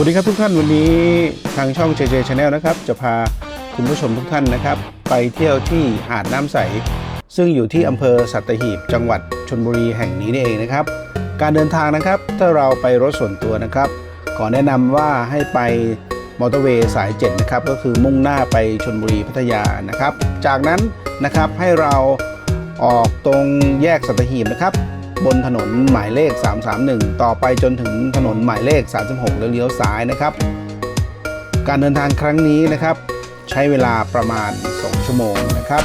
วัสดีครับทุกท่านวันนี้ทางช่อง JJ Channel นะครับ จะพาคุณผู้ชมทุกท่านนะครับ ไปเที่ยวที่หาดน้ำใส ซึ่งอยู่ที่อำเภอสัตหีบ จังหวัดชนบุรีแห่งนี้นี่เองนะครับ การเดินทางนะครับ ถ้าเราไปรถส่วนตัวนะครับ ขอแนะนำว่าให้ไปมอเตอร์เวย์สาย7นะครับ ก็คือมุ่งหน้าไปชนบุรีพัทยานะครับ จากนั้นนะครับให้เราออกตรงแยกสัตหีบนะครับ บนถนนหมายเลข 331 ต่อไปจนถึงถนนหมายเลข 36 แล้วเลี้ยวซ้ายนะครับ การเดินทางครั้งนี้นะครับ ใช้เวลาประมาณ 2 ชั่วโมงนะครับ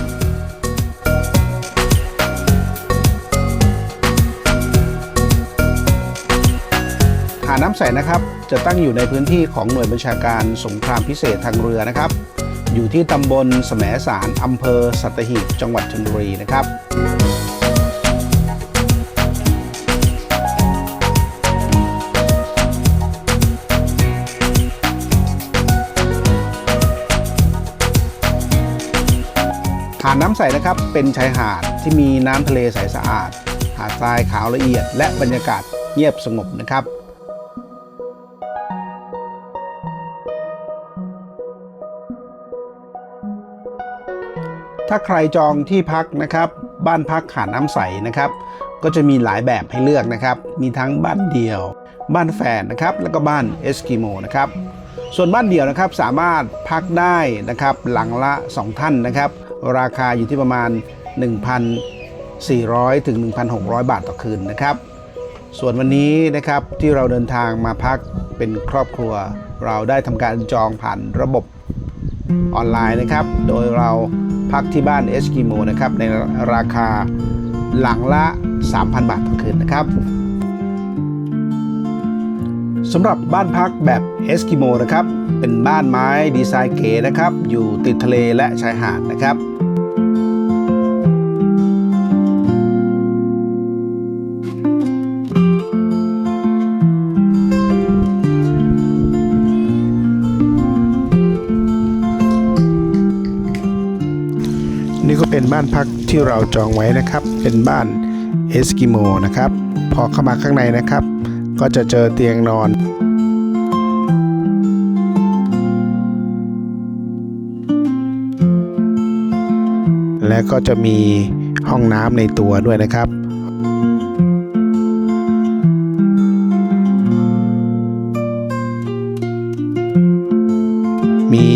หาดน้ำใสนะครับ จะตั้งอยู่ในพื้นที่ของหน่วยบัญชาการสงครามพิเศษทางเรือนะครับ อยู่ที่ตำบลแสมสารอำเภอสัตหีบจังหวัดชลบุรีนะครับ ดน้ำใสนะครับ เป็นชายหาดที่มีน้ำทะเลใสสะอาด หาดทรายขาวละเอียด และบรรยากาศเงียบสงบนะครับถ้าใครจองที่พักนะครับ บ้านพักหาดน้ำใสนะครับ ก็จะมีหลายแบบให้เลือกนะครับ มีทั้งบ้านเดี่ยว บ้านแฝดนะครับ แล้วก็บ้านเอสกิโมนะครับ ส่วนบ้านเดี่ยวนะครับสามารถพักได้นะครับ หลังละ 2 ท่านนะครับ ราคาอยู่ที่ประมาณ 1,400 ถึง 1,600 บาทต่อคืนนะครับ ส่วนวันนี้นะครับที่เราเดินทางมาพักเป็นครอบครัว เราได้ทำการจองผ่านระบบออนไลน์นะครับ โดยเราพักที่บ้านเอสกิโมนะครับในราคาหลังละ 3,000 บาทต่อคืนนะครับสำหรับบ้านพักแบบเอสกิโมนะครับ เป็นบ้านไม้ดีไซน์เก๋นะครับ อยู่ติดทะเลและชายหาดนะครับ นี่ก็เป็นบ้านพักที่เราจองไว้นะครับ เป็นบ้านเอสกิโมนะครับ พอเข้ามาข้างในนะครับ ก็จะเจอเตียงนอน และก็จะมีห้องน้ำในตัวด้วยนะครับมี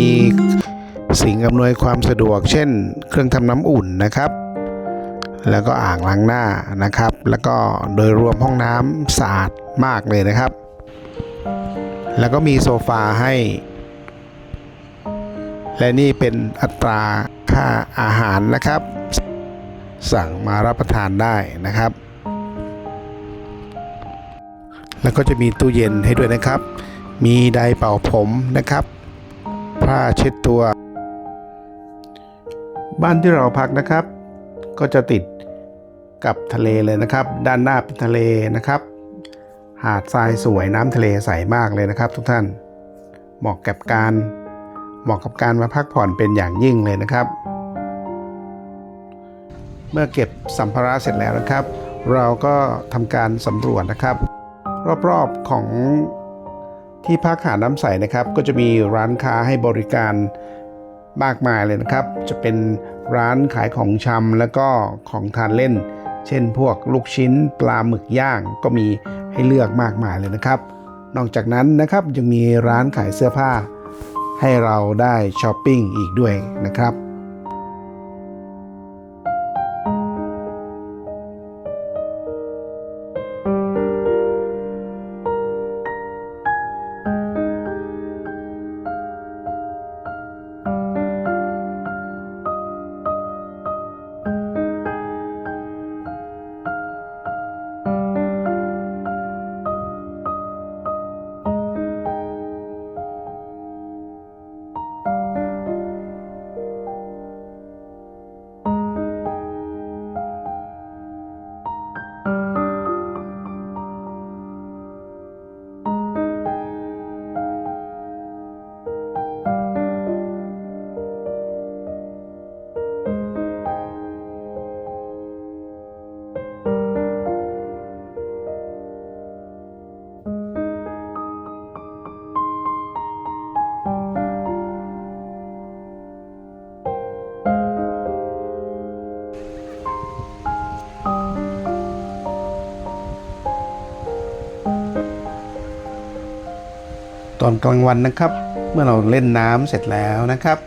สิ่งอำนวยความสะดวก เช่น เครื่องทำน้ำอุ่นนะครับ แล้วก็อ่างล้างหน้านะครับ แล้วก็โดยรวมห้องน้ำสะอาดมากเลยนะครับ แล้วก็มีโซฟาให้ และนี่เป็นอัตราค่าอาหารนะครับ สั่งมารับประทานได้นะครับ แล้วก็จะมีตู้เย็นให้ด้วยนะครับ มีไดร์เป่าผมนะครับผ้าเช็ดตัว บ้านที่เราพักนะครับ ก็จะติดกับทะเลเลยนะครับ ด้านหน้าเป็นทะเลนะครับ หาดทรายสวยน้ำทะเลใสมากเลยนะครับ ทุกท่านเหมาะกับการเหมาะกับการมาพักผ่อนเป็นอย่างยิ่งเลยนะครับ เมื่อเก็บสัมภาระเสร็จแล้วนะครับ เราก็ทำการสำรวจนะครับ รอบๆของที่พักหาดน้ำใสนะครับ ก็จะมีร้านค้าให้บริการ มากมายเลยนะครับ จะเป็นร้านขายของชำแล้วก็ของทานเล่น เช่นพวกลูกชิ้นปลาหมึกย่างก็มีให้เลือกมากมายเลยนะครับ นอกจากนั้นนะครับยังมีร้านขายเสื้อผ้า ให้เราได้ช้อปปิ้งอีกด้วยนะครับ ตอนกลางวันนะครับ เมื่อเราเล่นน้ำเสร็จแล้วนะครับ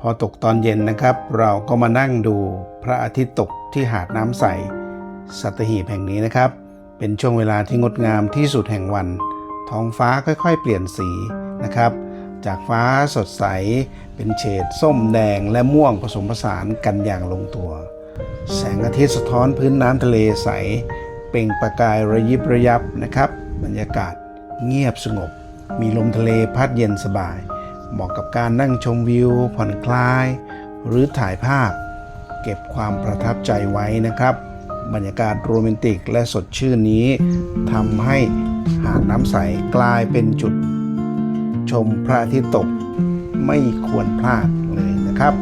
พอตกตอนเย็นนะครับ เราก็มานั่งดูพระอาทิตย์ตกที่หาดน้ำใสสัตหีบแห่งนี้นะครับ เป็นช่วงเวลาที่งดงามที่สุดแห่งวัน ท้องฟ้าค่อยๆ เปลี่ยนสีนะครับ จากฟ้าสดใส เป็นเฉดส้มแดงและม่วงผสมผสานกันอย่างลงตัว แสงอาทิตย์สะท้อนพื้นน้ำทะเลใส เปล่งประกายระยิบระยับนะครับ บรรยากาศเงียบสงบ มีลมทะเลพัดเย็นสบาย เหมาะกับการนั่งชมวิว ผ่อนคลาย หรือถ่ายภาพ เก็บความประทับใจไว้นะครับ บรรยากาศโรแมนติกและสดชื่นนี้ทำให้หาดน้ำใสกลายเป็นจุด ชมพระอาทิตย์ตกไม่ควรพลาดเลยนะครับ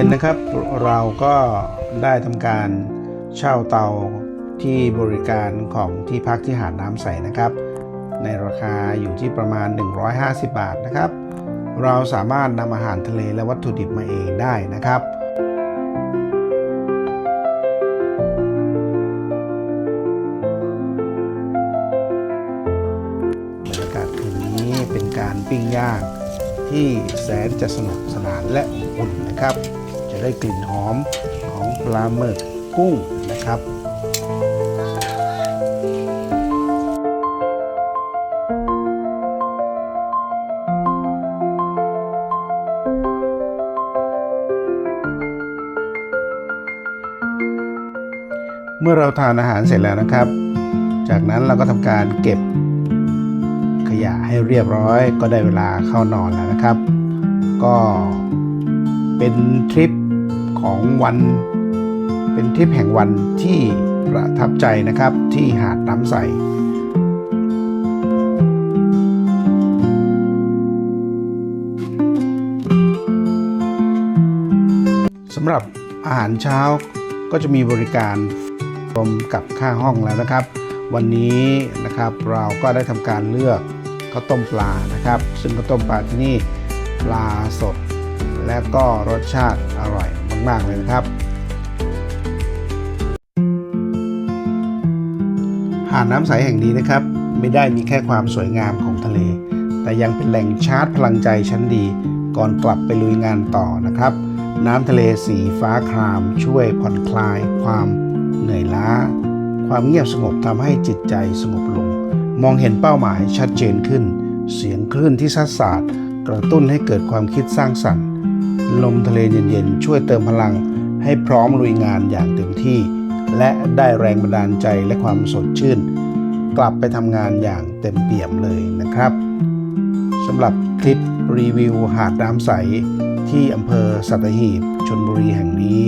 ย็นนะครับ เราก็ได้ทำการเช่าเตาที่บริการของที่พักที่หาดน้ำใสนะครับ ในราคาอยู่ที่ประมาณ 150 บาทนะครับ เราสามารถนำอาหารทะเลและวัตถุดิบมาเองได้นะครับบรรยากาศคืนนี้เป็นการปิ้งย่างที่แสนจะสนุกสนานและอบอุ่นนะครับ ได้กลิ่นหอมของปลาหมึกกุ้งนะครับเมื่อเราทานอาหารเสร็จแล้วนะครับ จากนั้นเราก็ทำการเก็บขยะให้เรียบร้อย ก็ได้เวลาเข้านอนแล้วนะครับ ก็เป็นทริป ของวัน เป็นทริปแห่งวันที่ประทับใจนะครับที่หาดน้ำใสสำหรับอาหารเช้าก็จะมีบริการรวมกับค่าห้องแล้วนะครับ วันนี้นะครับเราก็ได้ทำการเลือกข้าวต้มปลานะครับ ซึ่งข้าวต้มปลาที่นี่ปลาสด และก็รสชาติอร่อย มากเลยนะครับ หาดน้ำใสแห่งนี้นะครับ ไม่ได้มีแค่ความสวยงามของทะเล แต่ยังเป็นแหล่งชาร์จพลังใจชั้นดี ก่อนกลับไปลุยงานต่อนะครับ น้ำทะเลสีฟ้าคราม ช่วยผ่อนคลาย ความเหนื่อยล้า ความเงียบสงบทำให้จิตใจสงบลง มองเห็นเป้าหมายชัดเจนขึ้น เสียงคลื่นที่ซัดสาดกระตุ้นให้เกิดความคิดสร้างสรรค์ ลมทะเลเย็นๆ ช่วยเติมพลังให้พร้อมลุยงานอย่างเต็มที่ และได้แรงบันดาลใจและความสดชื่น กลับไปทำงานอย่างเต็มเปี่ยมเลยนะครับสำหรับคลิปรีวิวหาดน้ำใส ที่อำเภอสัตหีบชนบุรีแห่งนี้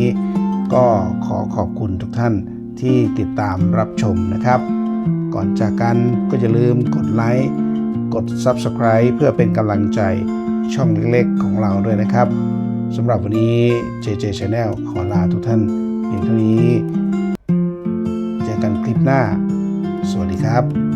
ก็ขอขอบคุณทุกท่านที่ติดตามรับชมนะครับ ก่อนจากกันก็อย่าลืมกดไลค์กด Subscribe เพื่อเป็นกำลังใจช่องเล็กๆของเราด้วยนะครับ สำหรับวันนี้ JJ Channel ขอลาทุกท่านเพียงเท่านี้ เจอกันคลิปหน้า สวัสดีครับ